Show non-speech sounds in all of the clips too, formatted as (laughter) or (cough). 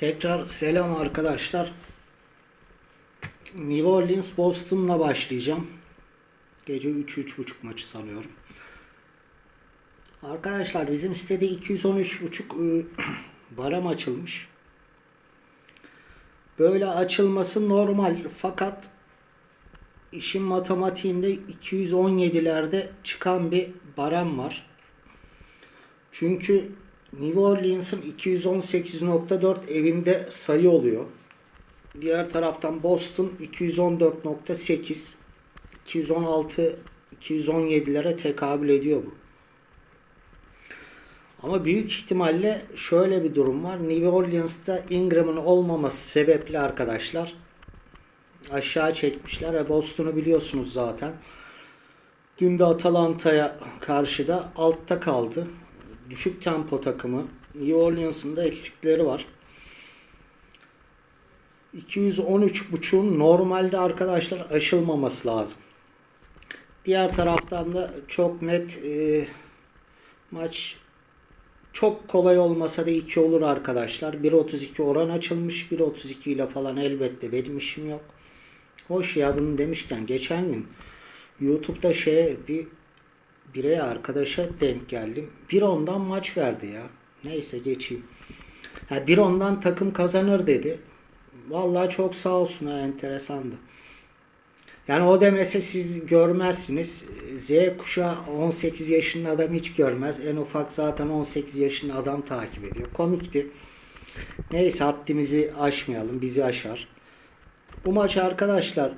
Tekrar selam arkadaşlar. New Orleans Boston'la başlayacağım. Gece 3-3.30 maçı sanıyorum. Arkadaşlar bizim sitede 213.5 ıı, (clears throat) barem açılmış. Böyle açılması normal fakat işin matematiğinde 217'lerde çıkan bir barem var. Çünkü New Orleans'ın 218.4 evinde sayı oluyor. Diğer taraftan Boston 214.8 216 217'lere tekabül ediyor bu. Ama büyük ihtimalle şöyle bir durum var. New Orleans'ta Ingram'ın olmaması sebeple arkadaşlar aşağı çekmişler ve Boston'u biliyorsunuz zaten. Dün de Atalanta'ya karşı da altta kaldı. Düşük tempo takımı. New Orleans'ın da eksikleri var. 213.5'un normalde arkadaşlar aşılmaması lazım. Diğer taraftan da çok net e, maç çok kolay olmasa da 2 olur arkadaşlar. 1.32 oran açılmış. 1.32 ile falan elbette benim işim yok. Hoş ya bunu demişken geçen gün YouTube'da şeye bir bireye arkadaşa denk geldim. Bir ondan maç verdi ya. Neyse geçeyim. Ha, bir ondan takım kazanır dedi. Vallahi çok sağ olsun ha enteresandı. Yani o demese siz görmezsiniz. Z kuşağı 18 yaşında adam hiç görmez. En ufak zaten 18 yaşında adam takip ediyor. Komikti. Neyse haddimizi aşmayalım. Bizi aşar. Bu maç arkadaşlar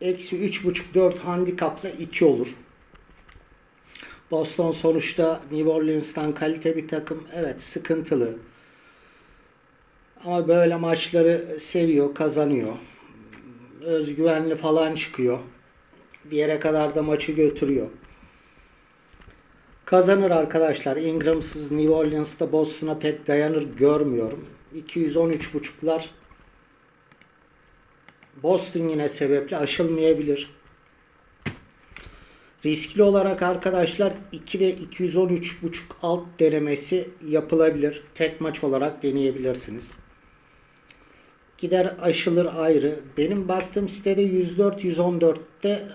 eksi 3.5-4 handikapla 2 olur. Boston sonuçta New Orleans'tan kalite bir takım. Evet sıkıntılı. Ama böyle maçları seviyor, kazanıyor. Özgüvenli falan çıkıyor. Bir yere kadar da maçı götürüyor. Kazanır arkadaşlar. Ingram'sız New Orleans'ta Boston'a pek dayanır görmüyorum. 213.5'lar Boston yine sebeple aşılmayabilir. Riskli olarak arkadaşlar 2 ve 213.5 alt denemesi yapılabilir. Tek maç olarak deneyebilirsiniz. Gider aşılır ayrı. Benim baktığım sitede 104-114'te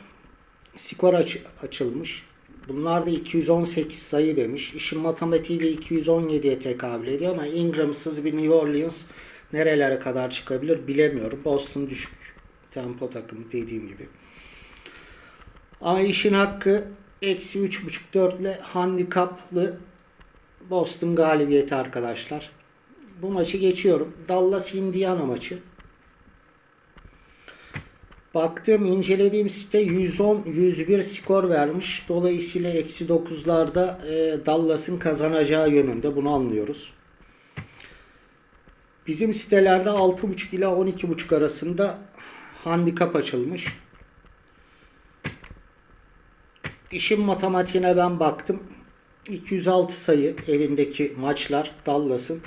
skor aç- açılmış. Bunlar da 218 sayı demiş. İşin matematiğiyle 217'ye tekabül ediyor ama Ingram'sız bir New Orleans nerelere kadar çıkabilir bilemiyorum. Boston düşük tempo takımı dediğim gibi. Ama işin hakkı eksi 3.5-4 ile handikaplı Boston galibiyeti arkadaşlar. Bu maçı geçiyorum. Dallas Indiana maçı. Baktığım incelediğim site 110-101 skor vermiş. Dolayısıyla eksi 9'larda e, Dallas'ın kazanacağı yönünde bunu anlıyoruz. Bizim sitelerde 6.5 ila 12.5 arasında handikap açılmış. İşin matematiğine ben baktım. 206 sayı evindeki maçlar Dallas'ın.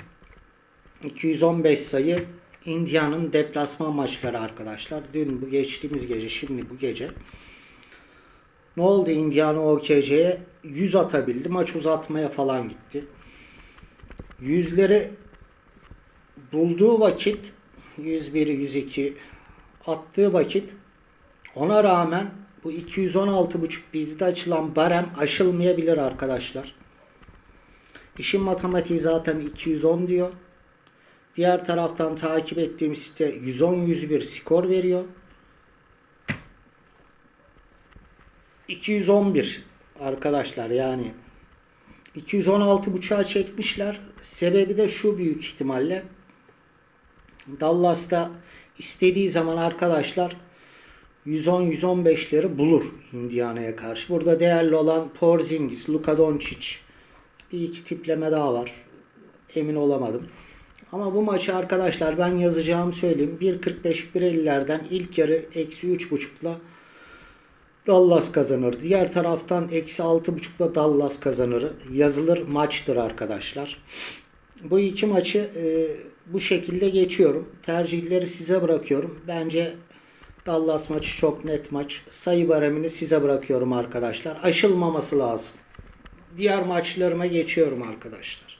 215 sayı Indiana'nın deplasman maçları arkadaşlar. Dün bu geçtiğimiz gece, şimdi bu gece. Ne oldu Indiana OKC'ye? 100 atabildi. Maç uzatmaya falan gitti. Yüzleri bulduğu vakit 101, 102 attığı vakit ona rağmen bu 216.5 bizde açılan barem aşılmayabilir arkadaşlar. İşin matematiği zaten 210 diyor. Diğer taraftan takip ettiğim site 110-101 skor veriyor. 211 arkadaşlar yani 216.5'a çekmişler. Sebebi de şu büyük ihtimalle Dallas'ta istediği zaman arkadaşlar 110-115'leri bulur Indiana'ya karşı. Burada değerli olan Porzingis, Luka Doncic bir iki tipleme daha var. Emin olamadım. Ama bu maçı arkadaşlar ben yazacağımı söyleyeyim. 1.45-1.50'lerden ilk yarı eksi 3.5'la Dallas kazanır. Diğer taraftan eksi 6.5'la Dallas kazanır. Yazılır maçtır arkadaşlar. Bu iki maçı e, bu şekilde geçiyorum. Tercihleri size bırakıyorum. Bence Dallas maçı çok net maç. Sayı baremini size bırakıyorum arkadaşlar. Aşılmaması lazım. Diğer maçlarıma geçiyorum arkadaşlar.